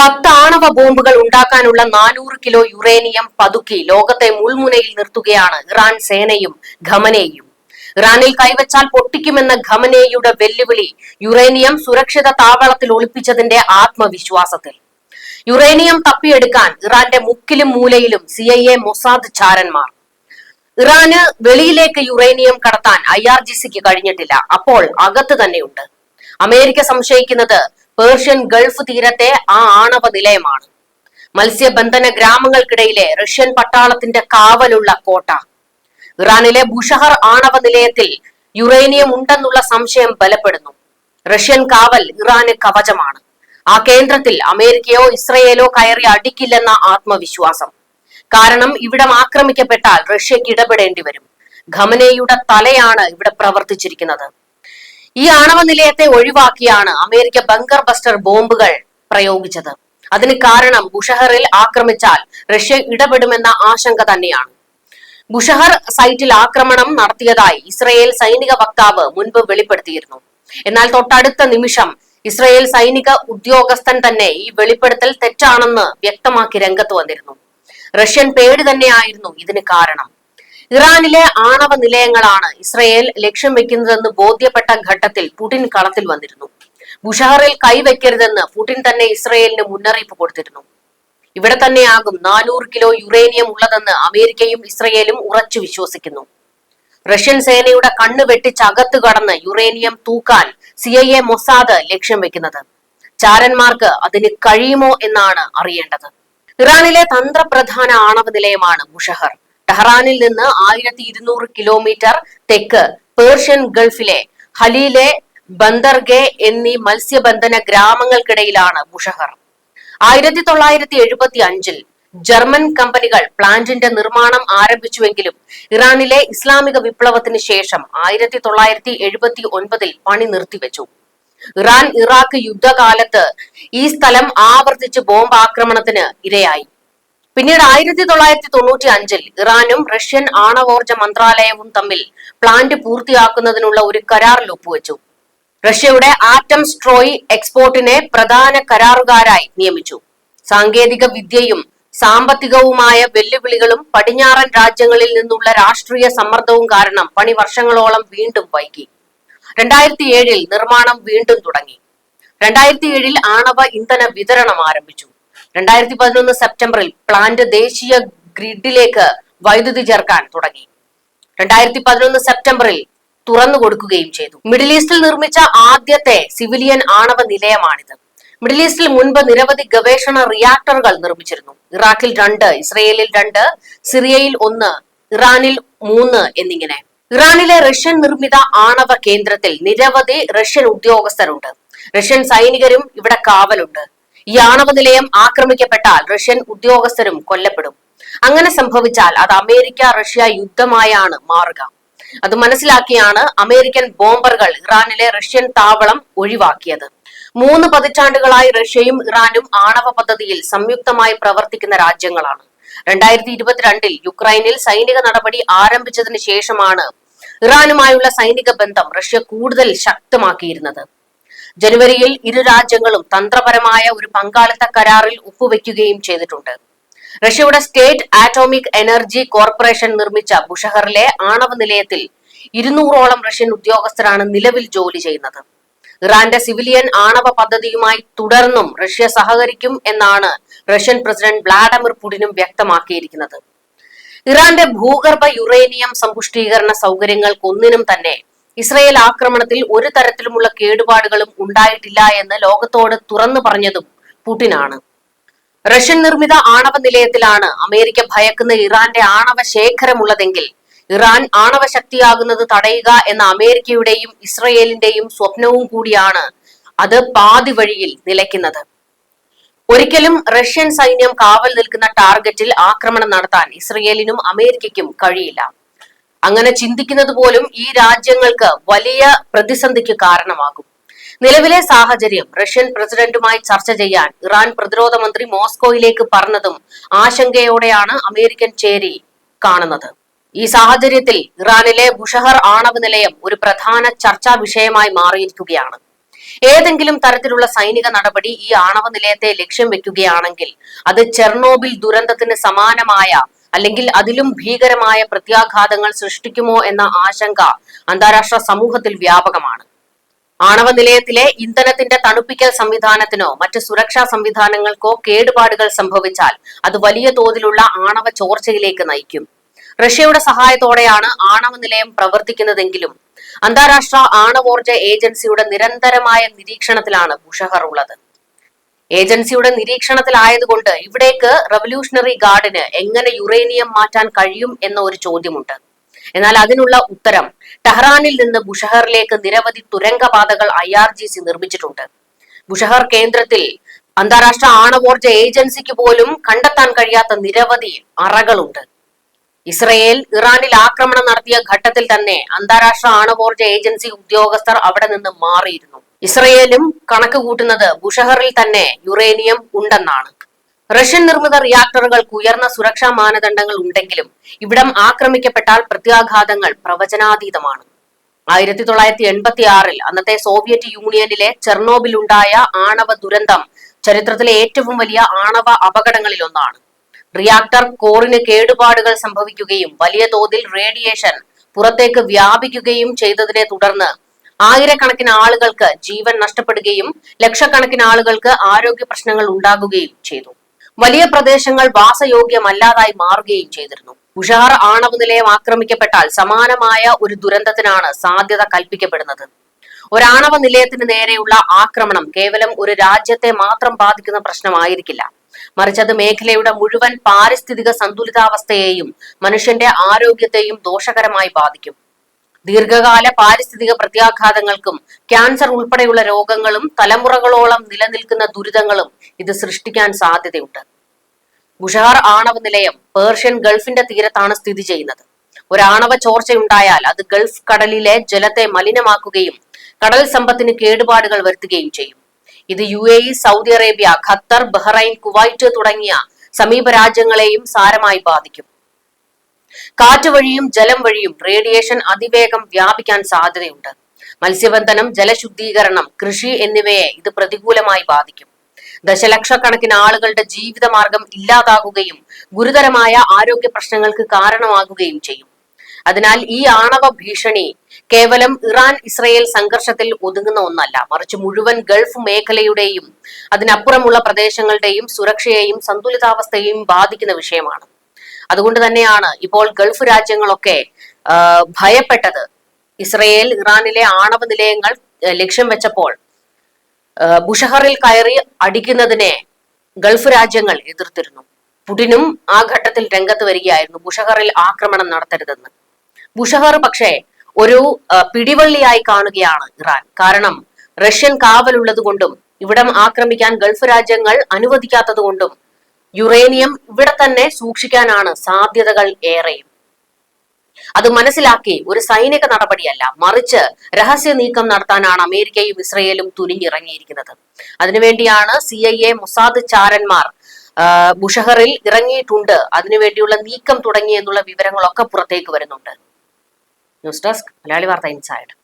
പത്ത് ആണവ ബോംബുകൾ ഉണ്ടാക്കാനുള്ള നാനൂറ് കിലോ യുറേനിയം പതുക്കി ലോകത്തെ മുൾമുനയിൽ നിർത്തുകയാണ് ഇറാൻ സേനയും ഖമനേയും. ഇറാനിൽ കൈവച്ചാൽ പൊട്ടിക്കുമെന്ന ഖമനേയുടെ വെല്ലുവിളി യുറേനിയം സുരക്ഷിത താവളത്തിൽ ഒളിപ്പിച്ചതിന്റെ ആത്മവിശ്വാസത്തിൽ. യുറേനിയം തപ്പിയെടുക്കാൻ ഇറാന്റെ മുക്കിലും മൂലയിലും സി ഐ എ മൊസാദ് ചാരന്മാർ. ഇറാന് വെളിയിലേക്ക് യുറേനിയം കടത്താൻ ഐ ആർ ജി സിക്ക് കഴിഞ്ഞിട്ടില്ല. അപ്പോൾ അകത്ത് തന്നെയുണ്ട്. അമേരിക്ക സംശയിക്കുന്നത് പേർഷ്യൻ ഗൾഫ് തീരത്തെ ആ ആണവ നിലയമാണ്. മത്സ്യബന്ധന ഗ്രാമങ്ങൾക്കിടയിലെ റഷ്യൻ പട്ടാളത്തിന്റെ കാവലുള്ള കോട്ട. ഇറാനിലെ ബുഷഹർ ആണവ നിലയത്തിൽ യുറേനിയം ഉണ്ടെന്നുള്ള സംശയം ബലപ്പെടുന്നു. റഷ്യൻ കാവൽ ഇറാന് കവചമാണ്. ആ കേന്ദ്രത്തിൽ അമേരിക്കയോ ഇസ്രയേലോ കയറി അടിക്കില്ലെന്ന ആത്മവിശ്വാസം. കാരണം ഇവിടം ആക്രമിക്കപ്പെട്ടാൽ റഷ്യക്ക് ഇടപെടേണ്ടി വരും. ഖമനയുടെ തലയാണ് ഇവിടെ പ്രവർത്തിച്ചിരിക്കുന്നത്. ഈ ആണവ നിലയത്തെ ഒഴിവാക്കിയാണ് അമേരിക്ക ബങ്കർ ബസ്റ്റർ ബോംബുകൾ പ്രയോഗിച്ചത്. അതിന് കാരണം ബുഷഹറിൽ ആക്രമിച്ചാൽ റഷ്യ ഇടപെടുമെന്ന ആശങ്ക തന്നെയാണ്. ബുഷഹർ സൈറ്റിൽ ആക്രമണം നടത്തിയതായി ഇസ്രയേൽ സൈനിക വക്താവ് മുൻപ് വെളിപ്പെടുത്തിയിരുന്നു. എന്നാൽ തൊട്ടടുത്ത നിമിഷം ഇസ്രയേൽ സൈനിക ഉദ്യോഗസ്ഥൻ തന്നെ ഈ വെളിപ്പെടുത്തൽ തെറ്റാണെന്ന് വ്യക്തമാക്കി രംഗത്ത് വന്നിരുന്നു. റഷ്യൻ പേടി തന്നെയായിരുന്നു ഇതിന് കാരണം. ഇറാനിലെ ആണവ നിലയങ്ങളാണ് ഇസ്രയേൽ ലക്ഷ്യം വെക്കുന്നതെന്ന് ബോധ്യപ്പെട്ട ഘട്ടത്തിൽ പുടിൻ കളത്തിൽ വന്നിരുന്നു. ബുഷാറിൽ കൈവയ്ക്കരുതെന്ന് പുടിൻ തന്നെ ഇസ്രയേലിന് മുന്നറിയിപ്പ് കൊടുത്തിരുന്നു. ഇവിടെ തന്നെയാകും നാനൂറ് കിലോ യുറേനിയം ഉള്ളതെന്ന് അമേരിക്കയും ഇസ്രയേലും ഉറച്ചു വിശ്വസിക്കുന്നു. റഷ്യൻ സേനയുടെ കണ്ണ് വെട്ടിച്ചകത്തു കടന്ന് യുറേനിയം തൂക്കാൻ സി ഐ എ മൊസാദ് ലക്ഷ്യം വെക്കുന്നത്. ചാരന്മാർക്ക് അതിന് കഴിയുമോ എന്നാണ് അറിയേണ്ടത്. ഇറാനിലെ തന്ത്രപ്രധാന ആണവ നിലയമാണ് ബുഷഹർ. ടെഹ്റാനിൽ നിന്ന് ആയിരത്തി ഇരുന്നൂറ് കിലോമീറ്റർ തെക്ക് പേർഷ്യൻ ഗൾഫിലെ ഹലീലെ ബന്ദർഗെ എന്നീ മത്സ്യബന്ധന ഗ്രാമങ്ങൾക്കിടയിലാണ് ബുഷഹർ ആയിരത്തി തൊള്ളായിരത്തി എഴുപത്തി അഞ്ചിൽ ജർമ്മൻ കമ്പനികൾ പ്ലാന്റിന്റെ നിർമ്മാണം ആരംഭിച്ചുവെങ്കിലും ഇറാനിലെ ഇസ്ലാമിക വിപ്ലവത്തിന് ശേഷം ആയിരത്തി തൊള്ളായിരത്തി എഴുപത്തി ഒൻപതിൽ പണി നിർത്തിവെച്ചു. ഇറാൻ ഇറാഖ് യുദ്ധകാലത്ത് ഈ സ്ഥലം ആവർത്തിച്ച് ബോംബ് ആക്രമണത്തിന് ഇരയായി. പിന്നീട് ആയിരത്തി തൊള്ളായിരത്തി തൊണ്ണൂറ്റി അഞ്ചിൽ ഇറാനും റഷ്യൻ ആണവോർജ മന്ത്രാലയവും തമ്മിൽ പ്ലാന്റ് പൂർത്തിയാക്കുന്നതിനുള്ള ഒരു കരാറിൽ ഒപ്പുവെച്ചു. റഷ്യയുടെ ആറ്റം സ്ട്രോയ് എക്സ്പോർട്ടിനെ പ്രധാന കരാറുകാരായി നിയമിച്ചു. സാങ്കേതിക വിദ്യയും സാമ്പത്തികവുമായ വെല്ലുവിളികളും പടിഞ്ഞാറൻ രാജ്യങ്ങളിൽ നിന്നുള്ള രാഷ്ട്രീയ സമ്മർദ്ദവും കാരണം പണി വർഷങ്ങളോളം വീണ്ടും വൈകി. രണ്ടായിരത്തി ഏഴിൽ നിർമ്മാണം വീണ്ടും തുടങ്ങി. രണ്ടായിരത്തി ഏഴിൽ ആണവ ഇന്ധന വിതരണം ആരംഭിച്ചു. രണ്ടായിരത്തി പതിനൊന്ന് സെപ്റ്റംബറിൽ പ്ലാന്റ് ദേശീയ ഗ്രിഡിലേക്ക് വൈദ്യുതി ചേർക്കാൻ തുടങ്ങി. രണ്ടായിരത്തി പതിനൊന്ന് സെപ്റ്റംബറിൽ തുറന്നു കൊടുക്കുകയും ചെയ്തു. മിഡിൽ ഈസ്റ്റിൽ നിർമ്മിച്ച ആദ്യത്തെ സിവിലിയൻ ആണവ നിലയമാണിത്. മിഡിൽ ഈസ്റ്റിൽ മുൻപ് നിരവധി ഗവേഷണ റിയാക്ടറുകൾ നിർമ്മിച്ചിരുന്നു. ഇറാഖിൽ രണ്ട് ഇസ്രയേലിൽ രണ്ട് സിറിയയിൽ ഒന്ന് ഇറാനിൽ മൂന്ന് എന്നിങ്ങനെ. ഇറാനിലെ റഷ്യൻ നിർമ്മിത ആണവ കേന്ദ്രത്തിൽ നിരവധി റഷ്യൻ ഉദ്യോഗസ്ഥരുണ്ട്. റഷ്യൻ സൈനികരും ഇവിടെ കാവലുണ്ട്. ഈ ആണവ നിലയം ആക്രമിക്കപ്പെട്ടാൽ റഷ്യൻ ഉദ്യോഗസ്ഥരും കൊല്ലപ്പെടും. അങ്ങനെ സംഭവിച്ചാൽ അത് അമേരിക്ക റഷ്യ യുദ്ധമായാണ് മാറുക. അത് മനസ്സിലാക്കിയാണ് അമേരിക്കൻ ബോംബറുകൾ ഇറാനിലെ റഷ്യൻ താവളം ഒഴിവാക്കിയത്. മൂന്ന് പതിറ്റാണ്ടുകളായി റഷ്യയും ഇറാനും ആണവ പദ്ധതിയിൽ സംയുക്തമായി പ്രവർത്തിക്കുന്ന രാജ്യങ്ങളാണ്. രണ്ടായിരത്തി ഇരുപത്തിരണ്ടിൽ യുക്രൈനിൽ സൈനിക നടപടി ആരംഭിച്ചതിന് ശേഷമാണ് ഇറാനുമായുള്ള സൈനിക ബന്ധം റഷ്യ കൂടുതൽ ശക്തമാക്കിയിരുന്നത്. ജനുവരിയിൽ ഇരു രാജ്യങ്ങളും തന്ത്രപരമായ ഒരു പങ്കാളിത്ത കരാറിൽ ഒപ്പുവെക്കുകയും ചെയ്തിട്ടുണ്ട്. റഷ്യയുടെ സ്റ്റേറ്റ് ആറ്റോമിക് എനർജി കോർപ്പറേഷൻ നിർമ്മിച്ച ബുഷഹറിലെ ആണവ നിലയത്തിൽ ഇരുന്നൂറോളം റഷ്യൻ ഉദ്യോഗസ്ഥരാണ് നിലവിൽ ജോലി ചെയ്യുന്നത്. ഇറാന്റെ സിവിലിയൻ ആണവ പദ്ധതിയുമായി തുടർന്നും റഷ്യ സഹകരിക്കും എന്നാണ് റഷ്യൻ പ്രസിഡന്റ് വ്ളാഡിമിർ പുടിനും വ്യക്തമാക്കിയിരിക്കുന്നത്. ഇറാന്റെ ഭൂഗർഭ യുറേനിയം സമ്പുഷ്ടീകരണ സൗകര്യങ്ങൾക്കൊന്നിനും തന്നെ ഇസ്രയേൽ ആക്രമണത്തിൽ ഒരു തരത്തിലുമുള്ള കേടുപാടുകളും ഉണ്ടായിട്ടില്ല എന്ന് ലോകത്തോട് തുറന്നു പറഞ്ഞതും പുടിനാണ്. റഷ്യൻ നിർമ്മിത ആണവ നിലയത്തിലാണ് അമേരിക്ക ഭയക്കുന്ന ഇറാന്റെ ആണവ ശേഖരമുള്ളതെങ്കിൽ ഇറാൻ ആണവ ശക്തിയാകുന്നത് തടയുക എന്ന അമേരിക്കയുടെയും ഇസ്രയേലിന്റെയും സ്വപ്നവും കൂടിയാണ് അത് പാതി വഴിയിൽ നിലയ്ക്കുന്നത്. ഒരിക്കലും റഷ്യൻ സൈന്യം കാവൽ നിൽക്കുന്ന ടാർഗറ്റിൽ ആക്രമണം നടത്താൻ ഇസ്രയേലിനും അമേരിക്കയ്ക്കും കഴിയില്ല. അങ്ങനെ ചിന്തിക്കുന്നത് പോലും ഈ രാജ്യങ്ങൾക്ക് വലിയ പ്രതിസന്ധിക്ക് കാരണമാകും. നിലവിലെ സാഹചര്യം റഷ്യൻ പ്രസിഡന്റുമായി ചർച്ച ചെയ്യാൻ ഇറാൻ പ്രതിരോധ മന്ത്രി മോസ്കോയിലേക്ക് പറഞ്ഞതും ആശങ്കയോടെയാണ് അമേരിക്കൻ ചേരി കാണുന്നത്. ഈ സാഹചര്യത്തിൽ ഇറാനിലെ ബുഷഹർ ആണവ നിലയം ഒരു പ്രധാന ചർച്ചാ വിഷയമായി മാറിയിരിക്കുകയാണ്. ഏതെങ്കിലും തരത്തിലുള്ള സൈനിക നടപടി ഈ ആണവ നിലയത്തെ ലക്ഷ്യം വെക്കുകയാണെങ്കിൽ അത് ചെർണോബിൽ ദുരന്തത്തിന് സമാനമായ അല്ലെങ്കിൽ അതിലും ഭീകരമായ പ്രത്യാഘാതങ്ങൾ സൃഷ്ടിക്കുമോ എന്ന ആശങ്ക അന്താരാഷ്ട്ര സമൂഹത്തിൽ വ്യാപകമാണ്. ആണവ നിലയത്തിലെ ഇന്ധനത്തിന്റെ തണുപ്പിക്കൽ സംവിധാനത്തിനോ മറ്റ് സുരക്ഷാ സംവിധാനങ്ങൾക്കോ കേടുപാടുകൾ സംഭവിച്ചാൽ അത് വലിയ തോതിലുള്ള ആണവ ചോർച്ചയിലേക്ക് നയിക്കും. റഷ്യയുടെ സഹായത്തോടെയാണ് ആണവ നിലയം പ്രവർത്തിക്കുന്നതെങ്കിലും അന്താരാഷ്ട്ര ആണവോർജ ഏജൻസിയുടെ നിരന്തരമായ നിരീക്ഷണത്തിലാണ് ബുഷഹർ ഉള്ളത്. ഏജൻസിയുടെ നിരീക്ഷണത്തിലായതുകൊണ്ട് ഇവിടേക്ക് റവല്യൂഷണറി ഗാർഡിന് എങ്ങനെ യുറേനിയം മാറ്റാൻ കഴിയും എന്ന ഒരു ചോദ്യമുണ്ട്. എന്നാൽ അതിനുള്ള ഉത്തരം ടെഹ്റാനിൽ നിന്ന് ബുഷഹറിലേക്ക് നിരവധി തുരങ്കപാതകൾ ഐ ആർ ജി സി നിർമ്മിച്ചിട്ടുണ്ട്. ബുഷഹർ കേന്ദ്രത്തിൽ അന്താരാഷ്ട്ര ആണവോർജ ഏജൻസിക്ക് പോലും കണ്ടെത്താൻ കഴിയാത്ത നിരവധി അറകളുണ്ട്. ഇസ്രയേൽ ഇറാനിൽ ആക്രമണം നടത്തിയ ഘട്ടത്തിൽ തന്നെ അന്താരാഷ്ട്ര ആണവോർജ ഏജൻസി ഉദ്യോഗസ്ഥർ അവിടെ നിന്ന് മാറിയിരുന്നു. ഇസ്രയേലും കണക്ക് കൂട്ടുന്നത് ബുഷഹറിൽ തന്നെ യുറേനിയം ഉണ്ടെന്നാണ്. റഷ്യൻ നിർമ്മിത റിയാക്ടറുകൾക്ക് ഉയർന്ന സുരക്ഷാ മാനദണ്ഡങ്ങൾ ഉണ്ടെങ്കിലും ഇവിടം ആക്രമിക്കപ്പെട്ടാൽ പ്രത്യാഘാതങ്ങൾ പ്രവചനാതീതമാണ്. ആയിരത്തി തൊള്ളായിരത്തി എൺപത്തി ആറിൽ അന്നത്തെ സോവിയറ്റ് യൂണിയനിലെ ചെർണോബിൽ ഉണ്ടായ ആണവ ദുരന്തം ചരിത്രത്തിലെ ഏറ്റവും വലിയ ആണവ അപകടങ്ങളിൽ ഒന്നാണ്. റിയാക്ടർ കോറിന് കേടുപാടുകൾ സംഭവിക്കുകയും വലിയ തോതിൽ റേഡിയേഷൻ പുറത്തേക്ക് വ്യാപിക്കുകയും ചെയ്തതിനെ തുടർന്ന് ആയിരക്കണക്കിന് ആളുകൾക്ക് ജീവൻ നഷ്ടപ്പെടുകയും ലക്ഷക്കണക്കിന് ആളുകൾക്ക് ആരോഗ്യ പ്രശ്നങ്ങൾ ഉണ്ടാകുകയും ചെയ്തു. വലിയ പ്രദേശങ്ങൾ വാസയോഗ്യമല്ലാതായി മാറുകയും ചെയ്തിരുന്നു. ഉഷാർ ആണവ നിലയം ആക്രമിക്കപ്പെട്ടാൽ സമാനമായ ഒരു ദുരന്തത്തിനാണ് സാധ്യത കൽപ്പിക്കപ്പെടുന്നത്. ഒരാണവ നിലയത്തിന് നേരെയുള്ള ആക്രമണം കേവലം ഒരു രാജ്യത്തെ മാത്രം ബാധിക്കുന്ന പ്രശ്നമായിരിക്കില്ല. മറിച്ച് അത് മേഖലയുടെ മുഴുവൻ പാരിസ്ഥിതിക സന്തുലിതാവസ്ഥയെയും മനുഷ്യന്റെ ആരോഗ്യത്തെയും ദോഷകരമായി ബാധിക്കും. ദീർഘകാല പാരിസ്ഥിതിക പ്രത്യാഘാതങ്ങൾക്കും ക്യാൻസർ ഉൾപ്പെടെയുള്ള രോഗങ്ങളും തലമുറകളോളം നിലനിൽക്കുന്ന ദുരിതങ്ങളും ഇത് സൃഷ്ടിക്കാൻ സാധ്യതയുണ്ട്. ബുഷാർ ആണവ നിലയം പേർഷ്യൻ ഗൾഫിന്റെ തീരത്താണ് സ്ഥിതി ചെയ്യുന്നത്. ഒരു ആണവ ചോർച്ചയുണ്ടായാൽ അത് ഗൾഫ് കടലിലെ ജലത്തെ മലിനമാക്കുകയും കടൽ സമ്പത്തിന് കേടുപാടുകൾ വരുത്തുകയും ചെയ്യും. ഇത് U A E Saudi Arabia Qatar Bahrain Kuwait തുടങ്ങിയ സമീപ രാജ്യങ്ങളെയും സാരമായി ബാധിക്കും. കാറ്റ് വഴിയും ജലം വഴിയും റേഡിയേഷൻ അതിവേഗം വ്യാപിക്കാൻ സാധ്യതയുണ്ട്. മത്സ്യബന്ധനം ജലശുദ്ധീകരണം കൃഷി എന്നിവയെ ഇത് പ്രതികൂലമായി ബാധിക്കും. ദശലക്ഷക്കണക്കിന് ആളുകളുടെ ജീവിതമാർഗം ഇല്ലാതാകുകയും ഗുരുതരമായ ആരോഗ്യ പ്രശ്നങ്ങൾക്ക് കാരണമാകുകയും ചെയ്യും. അതിനാൽ ഈ ആണവ ഭീഷണി കേവലം ഇറാൻ ഇസ്രയേൽ സംഘർഷത്തിൽ ഒതുങ്ങുന്ന ഒന്നല്ല. മറിച്ച് മുഴുവൻ ഗൾഫ് മേഖലയുടെയും അതിനപ്പുറമുള്ള പ്രദേശങ്ങളുടെയും സുരക്ഷയെയും സന്തുലിതാവസ്ഥയെയും ബാധിക്കുന്ന വിഷയമാണ്. അതുകൊണ്ട് തന്നെയാണ് ഇപ്പോൾ ഗൾഫ് രാജ്യങ്ങളൊക്കെ ഭയപ്പെട്ടത്. ഇസ്രയേൽ ഇറാനിലെ ആണവ നിലയങ്ങൾ ലക്ഷ്യം വെച്ചപ്പോൾ ബുഷഹറിൽ കയറി അടിക്കുന്നതിനെ ഗൾഫ് രാജ്യങ്ങൾ എതിർത്തിരുന്നു. പുടിനും ആ ഘട്ടത്തിൽ രംഗത്ത് വരികയായിരുന്നു ബുഷഹറിൽ ആക്രമണം നടത്തരുതെന്ന്. ബുഷഹർ പക്ഷേ ഒരു പിടിവള്ളിയായി കാണുകയാണ് ഇറാൻ. കാരണം റഷ്യൻ കാവലുള്ളത് കൊണ്ടും ഇവിടം ആക്രമിക്കാൻ ഗൾഫ് രാജ്യങ്ങൾ അനുവദിക്കാത്തത് കൊണ്ടും യുറേനിയം ഇവിടെ തന്നെ സൂക്ഷിക്കാനാണ് സാധ്യതകൾ ഏറെയും. അത് മനസ്സിലാക്കി ഒരു സൈനിക നടപടിയല്ല മറിച്ച് രഹസ്യ നീക്കം നടത്താനാണ് അമേരിക്കയും ഇസ്രയേലും തുനിഞ്ഞിറങ്ങിയിരിക്കുന്നത്. അതിനുവേണ്ടിയാണ് സി ഐ എ മുസാദ് ചാരന്മാർ ബുഷഹറിൽ ഇറങ്ങിയിട്ടുണ്ട്. അതിനുവേണ്ടിയുള്ള നീക്കം തുടങ്ങി എന്നുള്ള വിവരങ്ങളൊക്കെ പുറത്തേക്ക് വരുന്നുണ്ട്. ന്യൂസ് ഡെസ്ക് മലയാളി വാർത്ത ഇൻസൈഡ്.